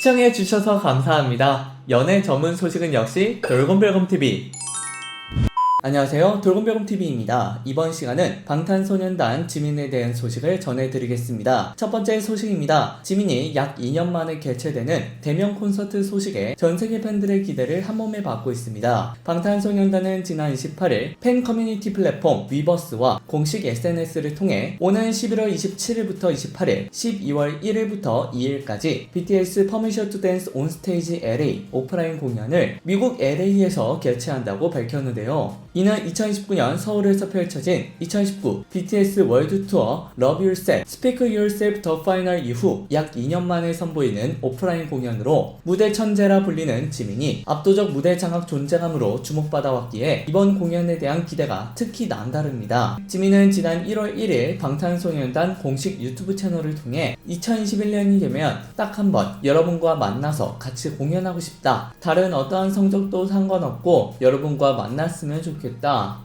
시청해 주셔서 감사합니다. 연애 전문 소식은 역시 돌곰별곰TV. 안녕하세요. 돌곰별곰TV입니다. 이번 시간은 방탄소년단 지민에 대한 소식을 전해드리겠습니다. 첫 번째 소식입니다. 지민이 약 2년 만에 개최되는 대면 콘서트 소식에 전 세계 팬들의 기대를 한 몸에 받고 있습니다. 방탄소년단은 지난 28일 팬 커뮤니티 플랫폼 위버스와 공식 SNS를 통해 오는 11월 27일부터 28일, 12월 1일부터 2일까지 BTS Permission to Dance on Stage LA 오프라인 공연을 미국 LA에서 개최한다고 밝혔는데요. 이는 2019년 서울에서 펼쳐진 2019 BTS 월드 투어 Love Yourself, Speak Yourself The Final 이후 약 2년 만에 선보이는 오프라인 공연으로 무대 천재라 불리는 지민이 압도적 무대 장악 존재감으로 주목받아 왔기에 이번 공연에 대한 기대가 특히 남다릅니다. 지민은 지난 1월 1일 방탄소년단 공식 유튜브 채널을 통해 2021년이 되면 딱 한 번 여러분과 만나서 같이 공연하고 싶다. 다른 어떠한 성적도 상관없고 여러분과 만났으면 좋겠다.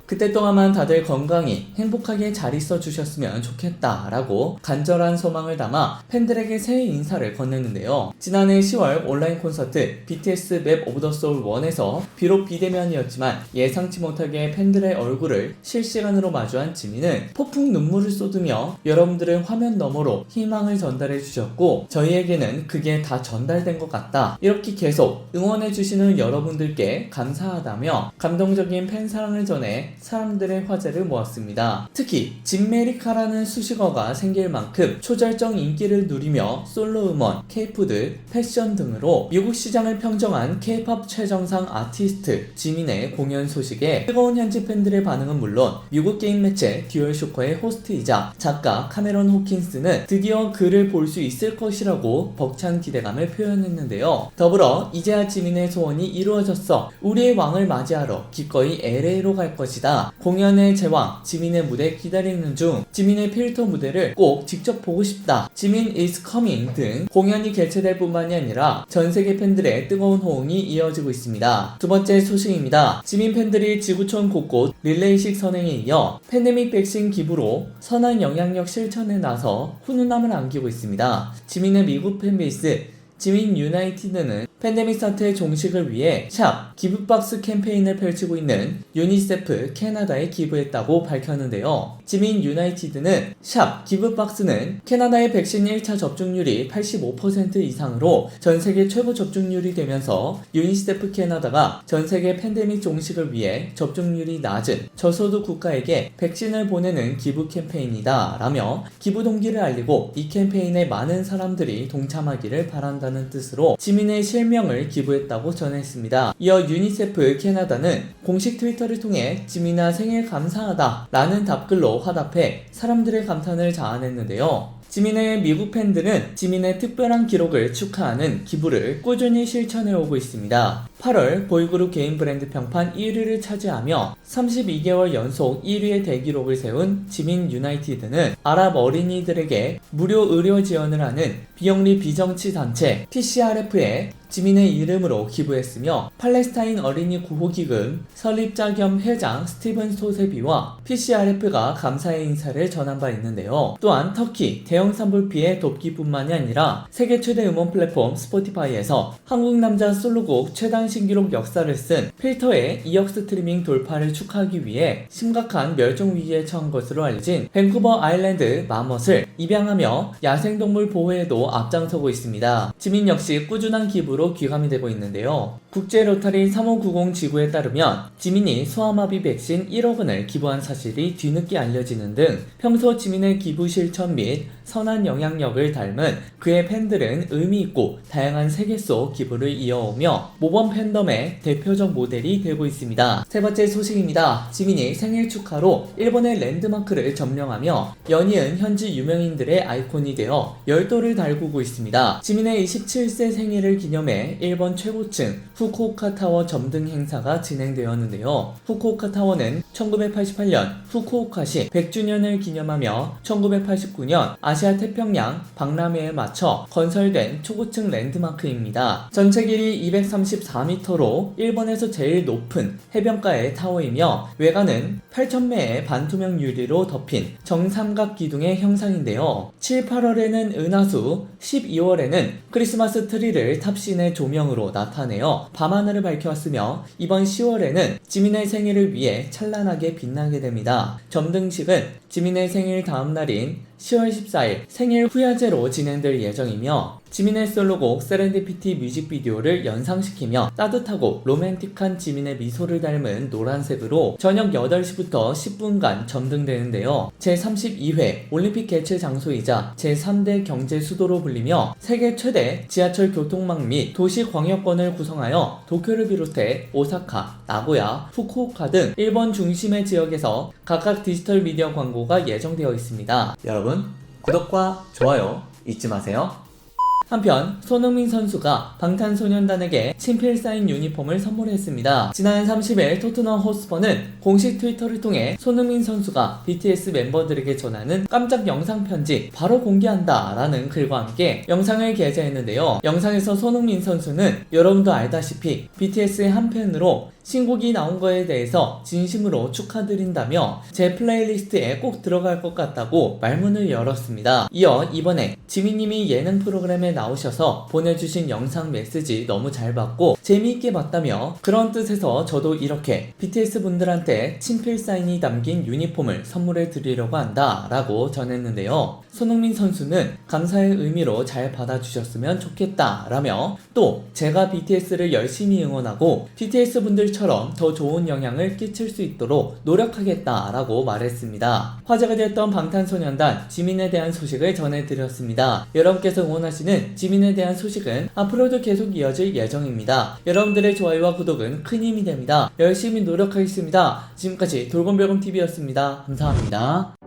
그때 동안만 다들 건강히 행복하게 잘 있어 주셨으면 좋겠다. 라고 간절한 소망을 담아 팬들에게 새해 인사를 건넸는데요. 지난해 10월 온라인 콘서트 BTS 맵 오브 더 소울 1에서 비록 비대면이었지만 예상치 못하게 팬들의 얼굴을 실시간으로 마주한 지민은 폭풍 눈물을 쏟으며 여러분들은 화면 너머로 희망을 전달해 주셨고 저희에게는 그게 다 전달된 것 같다. 이렇게 계속 응원해 주시는 여러분들께 감사하다며 감동적인 팬 사랑 을 전해 사람들의 화제를 모았습니다. 특히 진메리카라는 수식어가 생길 만큼 초절정 인기를 누리며 솔로 음원, 케이푸드, 패션 등으로 미국 시장을 평정한 케이팝 최정상 아티스트 지민의 공연 소식에 뜨거운 현지 팬들의 반응은 물론 미국 게임 매체 듀얼 쇼커의 호스트이자 작가 카메론 호킨스는 드디어 그를 볼 수 있을 것이라고 벅찬 기대감을 표현했는데요. 더불어 이제야 지민의 소원이 이루어졌어. 우리의 왕을 맞이하러 기꺼이 LA 로 갈 것이다. 공연의 제왕 지민의 무대 기다리는 중 지민의 필터 무대를 꼭 직접 보고 싶다. 지민 is coming 등 공연이 개최될 뿐만이 아니라 전 세계 팬들의 뜨거운 호응이 이어지고 있습니다. 두 번째 소식입니다. 지민 팬들이 지구촌 곳곳 릴레이식 선행에 이어 팬데믹 백신 기부로 선한 영향력 실천에 나서 훈훈함을 안기고 있습니다. 지민의 미국 팬베이스 지민 유나이티드는 팬데믹 사태 종식을 위해 샵 기부박스 캠페인을 펼치고 있는 유니세프 캐나다에 기부했다고 밝혔는데요. 지민 유나이티드는 샵 기부박스는 캐나다의 백신 1차 접종률이 85% 이상으로 전 세계 최고 접종률이 되면서 유니세프 캐나다가 전 세계 팬데믹 종식을 위해 접종률이 낮은 저소득 국가에게 백신을 보내는 기부 캠페인이다 라며 기부 동기를 알리고 이 캠페인에 많은 사람들이 동참하기를 바란 다는 뜻으로 지민의 실명을 기부했다고 전했습니다. 이어 유니세프 캐나다는 공식 트위터를 통해 지민아 생일 감사하다 라는 답글로 화답해 사람들의 감탄을 자아냈는데요. 지민의 미국 팬들은 지민의 특별한 기록을 축하하는 기부를 꾸준히 실천해 오고 있습니다. 8월 보이그룹 개인 브랜드 평판 1위를 차지하며 32개월 연속 1위의 대기록을 세운 지민 유나이티드는 아랍 어린이들에게 무료 의료 지원을 하는 비영리 비정치 단체 PCRF에 지민의 이름으로 기부했으며 팔레스타인 어린이 구호기금 설립자 겸 회장 스티븐 소세비와 PCRF가 감사의 인사를 전한 바 있는데요. 또한 터키 대형 산불 피해 돕기뿐만이 아니라 세계 최대 음원 플랫폼 스포티파이에서 한국 남자 솔로곡 최단 신기록 역사를 쓴 필터의 2억 스트리밍 돌파를 축하하기 위해 심각한 멸종 위기에 처한 것으로 알려진 밴쿠버 아일랜드 마멋을 입양하며 야생동물 보호에도 앞장서고 있습니다. 지민 역시 꾸준한 기부로 귀감이 되고 있는데요. 국제 로타리 3590 지구에 따르면 지민이 소아마비 백신 1억 원을 기부한 사실이 뒤늦게 알려지는 등 평소 지민의 기부 실천 및 선한 영향력을 닮은 그의 팬들은 의미 있고 다양한 세계 속 기부를 이어오며 모범 팬덤의 대표적 모델이 되고 있습니다. 세 번째 소식입니다. 지민이 생일 축하로 일본의 랜드마크를 점령하며 연이은 현지 유명인들의 아이콘이 되어 열도를 달구고 있습니다. 지민의 27세 생일을 기념해 일본 최고층 후쿠오카 타워 점등 행사가 진행되었는데요. 후쿠오카 타워는 1988년 후쿠오카시 100주년을 기념하며 1989년 아시아 태평양 박람회에 맞춰 건설된 초고층 랜드마크입니다. 전체 길이 234m로 일본에서 제일 높은 해변가의 타워이며 외관은 8,000매의 반투명 유리로 덮인 정삼각 기둥의 형상인데요. 7, 8월에는 은하수, 12월에는 크리스마스 트리를 탑신의 조명으로 나타내어 밤하늘을 밝혀왔으며 이번 10월에는 지민의 생일을 위해 찬란하게 빛나게 됩니다. 점등식은 지민의 생일 다음 날인 10월 14일 생일 후야제로 진행될 예정이며 지민의 솔로곡 세렌디피티 뮤직비디오를 연상시키며 따뜻하고 로맨틱한 지민의 미소를 닮은 노란색으로 저녁 8시부터 10분간 점등되는데요. 제32회 올림픽 개최 장소이자 제3대 경제 수도로 불리며 세계 최대 지하철 교통망 및 도시 광역권을 구성하여 도쿄를 비롯해 오사카, 나고야, 후쿠오카 등 일본 중심의 지역에서 각각 디지털 미디어 광고가 예정되어 있습니다. 여러분 구독과 좋아요 잊지 마세요. 한편 손흥민 선수가 방탄소년단에게 친필 사인 유니폼을 선물했습니다. 지난 30일 토트넘 호스퍼는 공식 트위터를 통해 손흥민 선수가 BTS 멤버들에게 전하는 깜짝 영상 편지 바로 공개한다 라는 글과 함께 영상을 게재했는데요. 영상에서 손흥민 선수는 여러분도 알다시피 BTS의 한 팬으로 신곡이 나온 거에 대해서 진심으로 축하드린다며 제 플레이리스트에 꼭 들어갈 것 같다고 말문을 열었습니다. 이어 이번에 지민님이 예능 프로그램에 나 오셔서 보내주신 영상 메시지 너무 잘 봤고 재미있게 봤다며 그런 뜻에서 저도 이렇게 BTS 분들한테 친필 사인이 담긴 유니폼을 선물해 드리려고 한다 라고 전했는데요. 손흥민 선수는 감사의 의미로 잘 받아주셨으면 좋겠다 라며 또 제가 BTS를 열심히 응원하고 BTS 분들처럼 더 좋은 영향을 끼칠 수 있도록 노력하겠다 라고 말했습니다. 화제가 되었던 방탄소년단 지민에 대한 소식을 전해드렸습니다. 여러분께서 응원하시 는 지민에 대한 소식은 앞으로도 계속 이어질 예정입니다. 여러분들의 좋아요와 구독은 큰 힘이 됩니다. 열심히 노력하겠습니다. 지금까지 돌곰별곰TV였습니다. 감사합니다.